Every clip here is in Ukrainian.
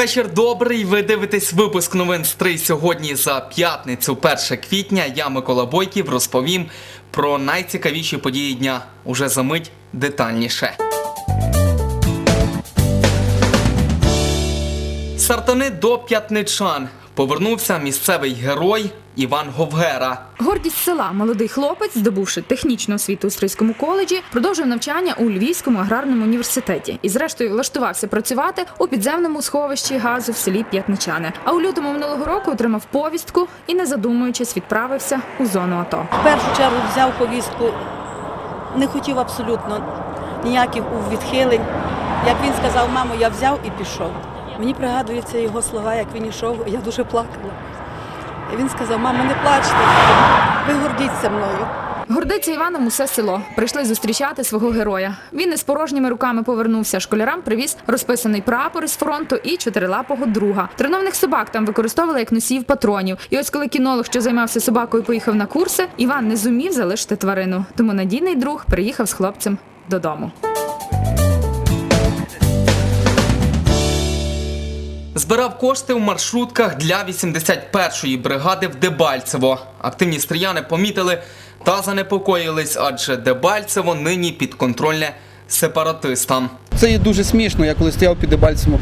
Вечір добрий. Ви дивитесь випуск новин Стрий сьогодні за п'ятницю, 1 квітня. Я Микола Бойків розповім про найцікавіші події дня. Уже за мить детальніше. Сартани до п'ятничан. Повернувся місцевий герой Іван Говгера. Гордість села молодий хлопець, здобувши технічну освіту у Стрийському коледжі, продовжив навчання у Львівському аграрному університеті і, зрештою, влаштувався працювати у підземному сховищі газу в селі П'ятничани. А у лютому минулого року отримав повістку і, не задумуючись, відправився у зону АТО. В першу чергу взяв повістку, не хотів абсолютно ніяких відхилень. Як він сказав, мамо, я взяв і пішов. Мені пригадуються його слова, як він йшов, я дуже плакала. І він сказав, мамо, не плачте, ви гордіться мною. Гордиться Іваном усе село. Прийшли зустрічати свого героя. Він не з порожніми руками повернувся. Школярам привіз розписаний прапор із фронту і чотирилапого друга. Тренованих собак там використовували як носіїв патронів. І ось коли кінолог, що займався собакою, поїхав на курси, Іван не зумів залишити тварину. Тому надійний друг приїхав з хлопцем додому. Збирав кошти в маршрутках для 81-ї бригади в Дебальцево. Активні стріяни помітили та занепокоїлись, адже Дебальцево нині підконтрольне сепаратистам. Це є дуже смішно. Я коли стояв під Дебальцем,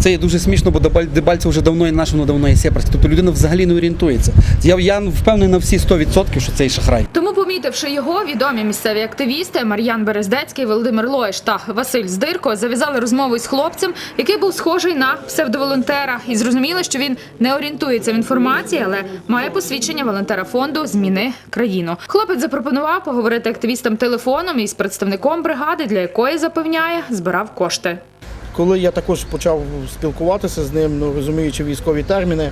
це є дуже смішно, бо Дебаль- вже давно і наш, воно давно є сепарське. Тобто людина взагалі не орієнтується. Я, я впевнений на всі 100%, що це і шахрай. Тому, помітивши його, відомі місцеві активісти Мар'ян Берездецький, Володимир Лоєш та Василь Здирко зав'язали розмову із хлопцем, який був схожий на псевдоволонтера, і зрозуміли, що він не орієнтується в інформації, але має посвідчення волонтера фонду Зміни країну. Хлопець запропонував поговорити активістам телефоном із представником бригади, для якої запевняє, збирав кошти. Коли я також почав спілкуватися з ним, ну, розуміючи військові терміни,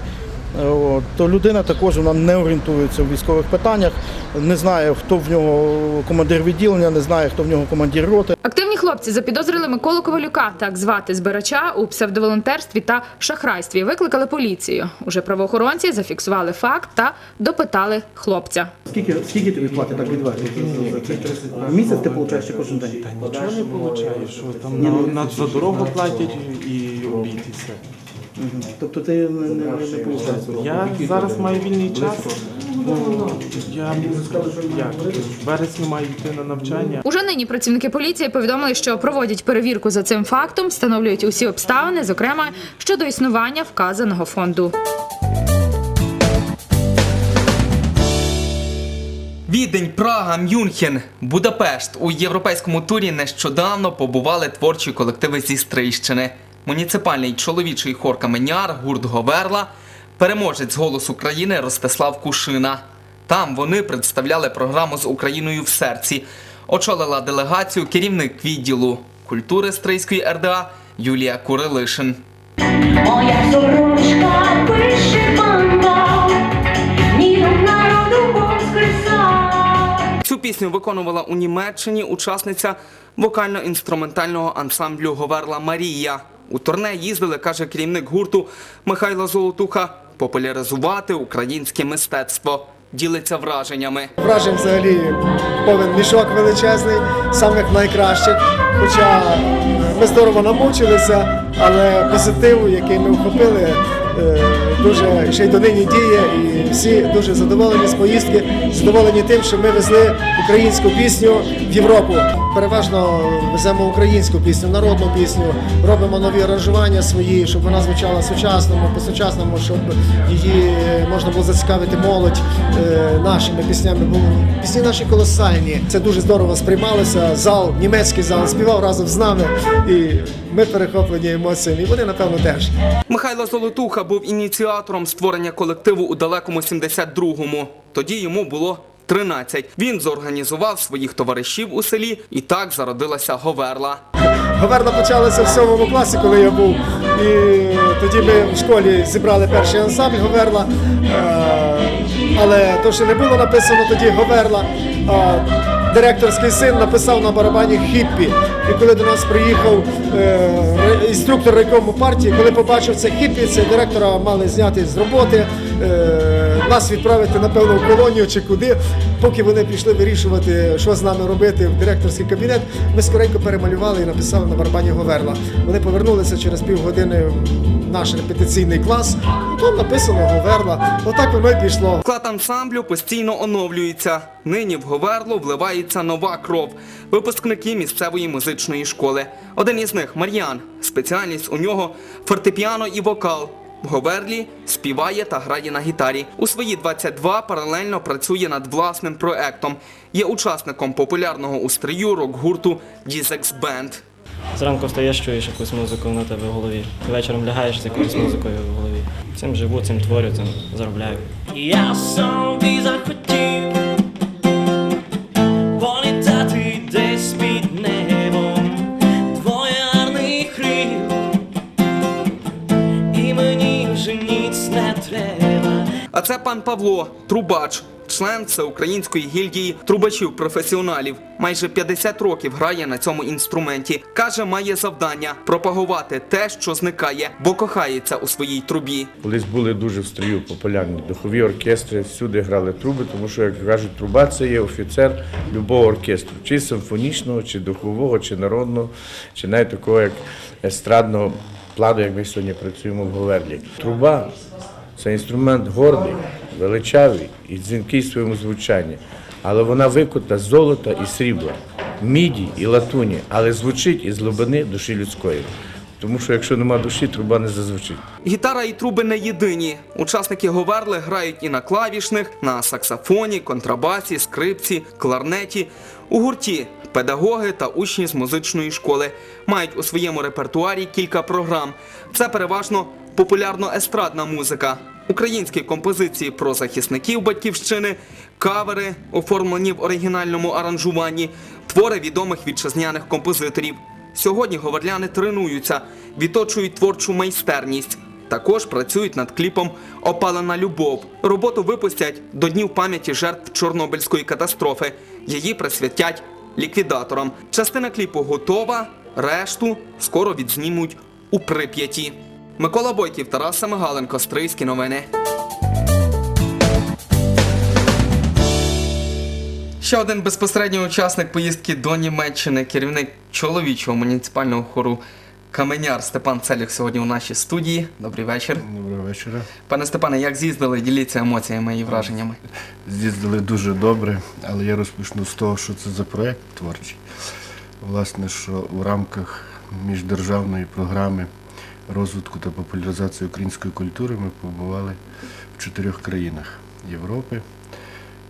то людина також вона не орієнтується в військових питаннях, не знає, хто в нього командир відділення, не знає, хто в нього командир роти. Активні хлопці запідозрили Миколу Ковалюка, так звати збирача у псевдоволонтерстві та шахрайстві. Викликали поліцію. Уже правоохоронці зафіксували факт та допитали хлопця. Скільки, скільки тобі платять так відверто? Місяць ти получаєш кожен день? Нічого не виходить, там на, на, за дорогу платять і обійтися. Мгм. Тобто ти не, не? Я зараз маю вільний час. Ну, я як, в вересні маю йти на навчання. Уже нині працівники поліції повідомили, що проводять перевірку за цим фактом, встановлюють усі обставини, зокрема щодо існування вказаного фонду. Відень, Прага, Мюнхен, Будапешт у європейському турі нещодавно побували творчі колективи зі Стрийщини. Муніципальний чоловічий хор Каменяр, гурт Говерла, переможець голос України Ростислав Кушина. Там вони представляли програму з Україною в серці. Очолила делегацію керівник відділу культури Стрийської РДА Юлія Курилишин. Моя сорочка вишиванка, міром народу. Цю пісню виконувала у Німеччині учасниця вокально-інструментального ансамблю Говерла Марія. У турне їздили, каже керівник гурту Михайло Золотуха, популяризувати українське мистецтво. Ділиться враженнями. Вражень взагалі повен мішок величезний, самих найкращих. Хоча ми здорово намучилися, але позитив, який ми вхопили, дуже ще й донині діє, і всі дуже задоволені з поїздки, задоволені тим, що ми везли українську пісню в Європу. Переважно веземо українську пісню, народну пісню, робимо нові аранжування свої, щоб вона звучала сучасному, по-сучасному, щоб її можна було зацікавити молодь е, нашими піснями. Пісні наші колосальні. Це дуже здорово сприймалося. Зал, німецький зал співав разом з нами, і ми перехоплені емоціями. І вони, напевно, теж. Михайло Золотуха був ініціатором створення колективу у далекому 72-му. Тоді йому було 13. Він зорганізував своїх товаришів у селі, і так зародилася Говерла. Говерла почалася в сьомому класі, коли я був. І тоді ми в школі зібрали перший ансамбль Говерла. Е, Але то, що не було написано тоді Говерла, директорський син написав на барабані хіппі. І коли до нас приїхав е, інструктор райкому партії, коли побачив це хіппі, це директора мали зняти з роботи. Е, нас відправити, напевно, в колонію чи куди. Поки вони пішли вирішувати, що з нами робити в директорський кабінет, ми скоренько перемалювали і написали на барабані Говерла. Вони повернулися через півгодини в наш репетиційний клас. Там написано Говерла. Отак воно й пішло. Склад ансамблю постійно оновлюється. Нині в Говерло вливається нова кров. Випускники місцевої музичної школи. Один із них Мар'ян. Спеціальність у нього фортепіано і вокал. В Говерлі співає та грає на гітарі. У свої 22 паралельно працює над власним проектом. Є учасником популярного у стрію рок-гурту Дізекс Бенд. Зранку встаєш, чуєш якусь музику на тебе в голові. Вечором лягаєш з якоюсь музикою в голові. Цим живу, цим творю, цим заробляю. Я собі захотів це пан Павло, трубач, член всеукраїнської гільдії трубачів-професіоналів. Майже 50 років грає на цьому інструменті. Каже, має завдання пропагувати те, що зникає, бо кохається у своїй трубі. Колись були дуже в стрію популярні духові оркестри, всюди грали труби, тому що, як кажуть, труба це є офіцер любого оркестру, чи симфонічного, чи духового, чи народного, чи навіть такого, як естрадного плану, як ми сьогодні працюємо в Говерлі. Труба це інструмент гордий, величавий і дзвінкий в своєму звучанні, але вона викута з золота і срібла, міді і латуні, але звучить із глибини душі людської. Тому що якщо нема душі, труба не зазвучить. Гітара і труби не єдині. Учасники Говерли грають і на клавішних, на саксофоні, контрабасі, скрипці, кларнеті. У гурті педагоги та учні з музичної школи мають у своєму репертуарі кілька програм. Це переважно популярно-естрадна музика, українські композиції про захисників батьківщини, кавери, оформлені в оригінальному аранжуванні, твори відомих вітчизняних композиторів. Сьогодні говорляни тренуються, відточують творчу майстерність. Також працюють над кліпом Опалена любов. Роботу випустять до Днів пам'яті жертв Чорнобильської катастрофи. Її присвятять ліквідаторам. Частина кліпу готова, решту скоро відзнімуть у Прип'яті. Микола Бойків, Тарас Самигаленко, Стрийські новини. Ще один безпосередній учасник поїздки до Німеччини, керівник чоловічого муніципального хору Каменяр Степан Целюх сьогодні у нашій студії. Добрий вечір. Доброго вечора. Пане Степане, як з'їздили? Діліться емоціями і враженнями. З'їздили дуже добре, але я розпочну з того, що це за проєкт творчий. Власне, що в рамках міждержавної програми розвитку та популяризації української культури ми побували в чотирьох країнах Європи.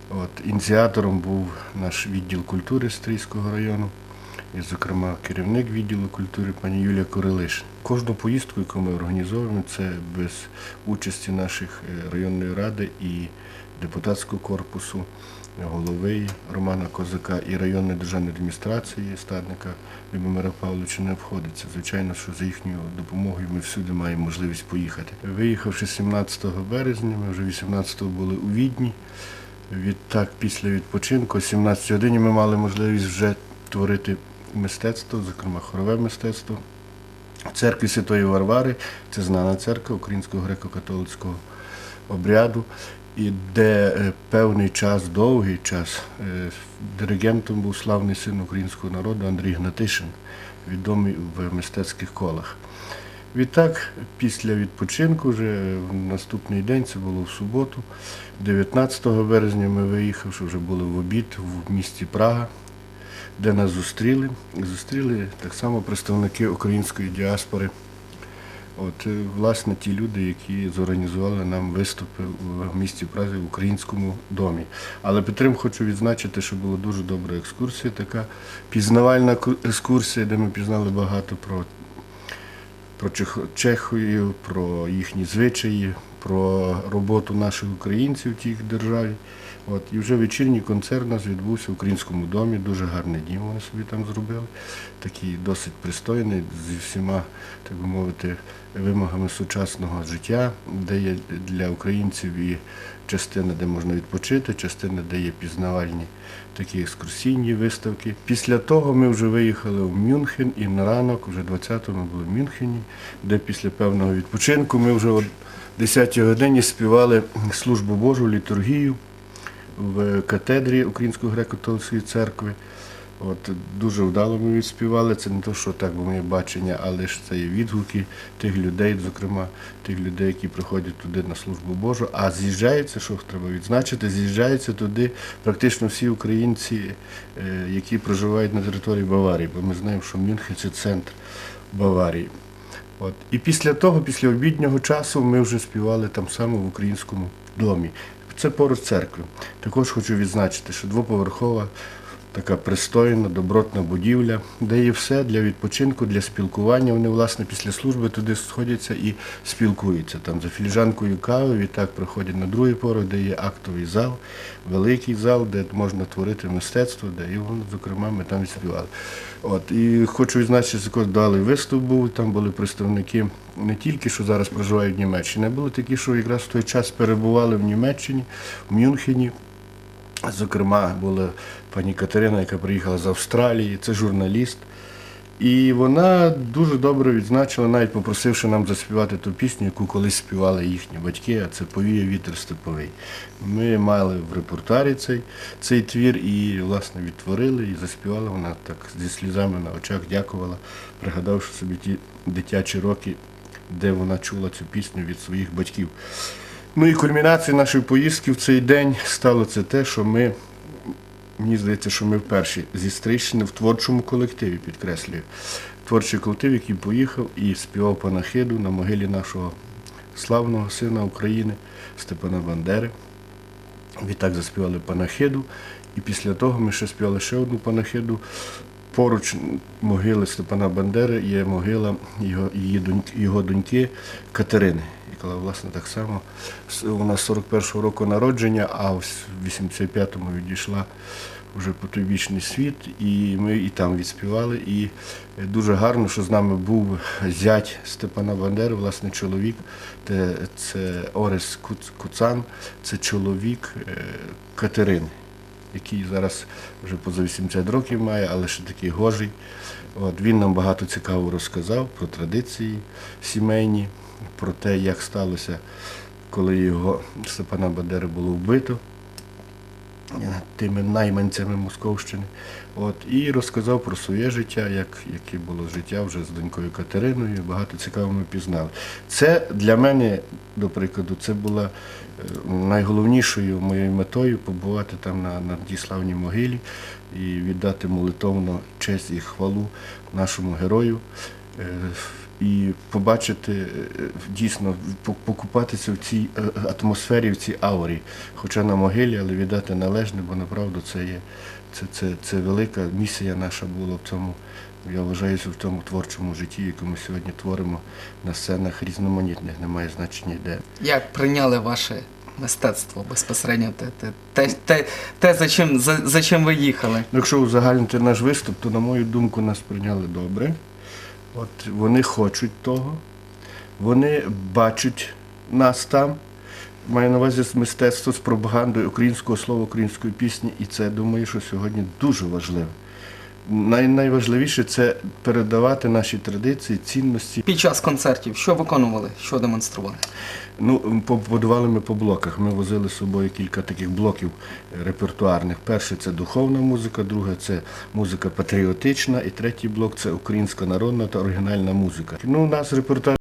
От, ініціатором був наш відділ культури Стрийського району, і, зокрема, керівник відділу культури пані Юлія Корелиш. Кожну поїздку, яку ми організовуємо, це без участі наших е, районної ради і депутатського корпусу, голови Романа Козака і районної державної адміністрації статника Любомира Павловича не обходиться. Звичайно, що за їхньою допомогою ми всюди маємо можливість поїхати. Виїхавши 17 березня, ми вже 18-го були у Відні. Відтак, після відпочинку, о 17 годині ми мали можливість вже творити мистецтво, зокрема хорове мистецтво. Церкві Святої Варвари, це знана церква Українського греко-католицького обряду, і де е, певний час, довгий час, е, диригентом був славний син українського народу Андрій Гнатишин, відомий в мистецьких колах. Відтак, після відпочинку, вже в наступний день, це було в суботу, 19 березня ми виїхавши, вже були в обід в місті Прага, де нас зустріли. Зустріли так само представники української діаспори. От, е, власне, ті люди, які зорганізували нам виступи в місті Празі в українському домі. Але Петрим хочу відзначити, що була дуже добра екскурсія, така пізнавальна ку- екскурсія, де ми пізнали багато про про Чехію, про їхні звичаї, про роботу наших українців в тій державі. От, і вже вечірній концерт у нас відбувся в українському домі. Дуже гарний дім вони собі там зробили. Такий досить пристойний, зі всіма, так би мовити, вимогами сучасного життя, де є для українців і частина, де можна відпочити, частина, де є пізнавальні такі екскурсійні виставки. Після того ми вже виїхали в Мюнхен і на ранок, вже 20-го ми були в Мюнхені, де після певного відпочинку ми вже от 10 годині співали службу Божу, літургію в катедрі Української греко-католицької церкви. От, дуже вдало ми відспівали. Це не то, що так бо моє бачення, але ж це є відгуки тих людей, зокрема тих людей, які приходять туди на службу Божу. А з'їжджаються, що треба відзначити, з'їжджаються туди практично всі українці, е, які проживають на території Баварії, бо ми знаємо, що Мюнхен це центр Баварії. От. І після того, після обіднього часу, ми вже співали там само в українському домі. Це поруч церкви. Також хочу відзначити, що двоповерхова така пристойна, добротна будівля, де є все для відпочинку, для спілкування. Вони, власне, після служби туди сходяться і спілкуються. Там за філіжанкою кави, відтак приходять на другий поруч, де є актовий зал, великий зал, де можна творити мистецтво, де і зокрема, ми там співали. От, і хочу відзначити, дали виступ був, там були представники не тільки, що зараз проживають в Німеччині, а були такі, що якраз в той час перебували в Німеччині, в Мюнхені. Зокрема, була пані Катерина, яка приїхала з Австралії, це журналіст. І вона дуже добре відзначила, навіть попросивши нам заспівати ту пісню, яку колись співали їхні батьки, а це Повіє вітер степовий. Ми мали в репортарі цей, цей твір і, власне, відтворили і заспівала вона так зі слізами на очах, дякувала, пригадавши собі ті дитячі роки, де вона чула цю пісню від своїх батьків. Ну і кульмінацією нашої поїздки в цей день стало це те, що ми, мені здається, що ми вперше зі Стрийщини в творчому колективі, підкреслюю. Творчий колектив, який поїхав і співав панахиду на могилі нашого славного сина України Степана Бандери. Відтак заспівали панахиду, і після того ми ще співали ще одну панахиду. Поруч могили Степана Бандери є могила його, її доньки, його доньки Катерини, яка, власне, так само вона з 41-го року народження, а в 85-му відійшла вже по той вічний світ, і ми і там відспівали. І дуже гарно, що з нами був зять Степана Бандери, власне, чоловік. Це Орес Куц- Куцан, це чоловік е, Катерини який зараз вже поза 80 років має, але ще такий гожий. От, він нам багато цікаво розказав про традиції сімейні, про те, як сталося, коли його Степана Бадери було вбито тими найманцями Московщини. От, і розказав про своє життя, як, яке було життя вже з донькою Катериною. Багато цікавого ми пізнали. Це для мене, до прикладу, це була е, найголовнішою моєю метою побувати там на, на тій славній могилі і віддати молитовно честь і хвалу нашому герою. Е, І побачити е, дійсно покупатися в цій е, атмосфері, в цій аурі, хоча на могилі, але віддати належне, бо направду це є це, це, це велика місія наша була в цьому, я вважаюся, в цьому творчому житті, яке ми сьогодні творимо на сценах різноманітних, немає значення де. Як прийняли ваше мистецтво безпосередньо те, те, те, те, те за, чим, за, за чим ви їхали? Ну, Якщо узагальнити наш виступ, то, на мою думку, нас прийняли добре. От вони хочуть того, вони бачать нас там. Маю на увазі мистецтво з пропагандою українського слова, української пісні, і це думаю, що сьогодні дуже важливо. Най, найважливіше це передавати наші традиції, цінності. Під час концертів що виконували, що демонстрували? Ну, побудували ми по блоках. Ми возили з собою кілька таких блоків репертуарних. Перше це духовна музика, друге це музика патріотична, і третій блок це українська народна та оригінальна музика. Ну, у нас репертуар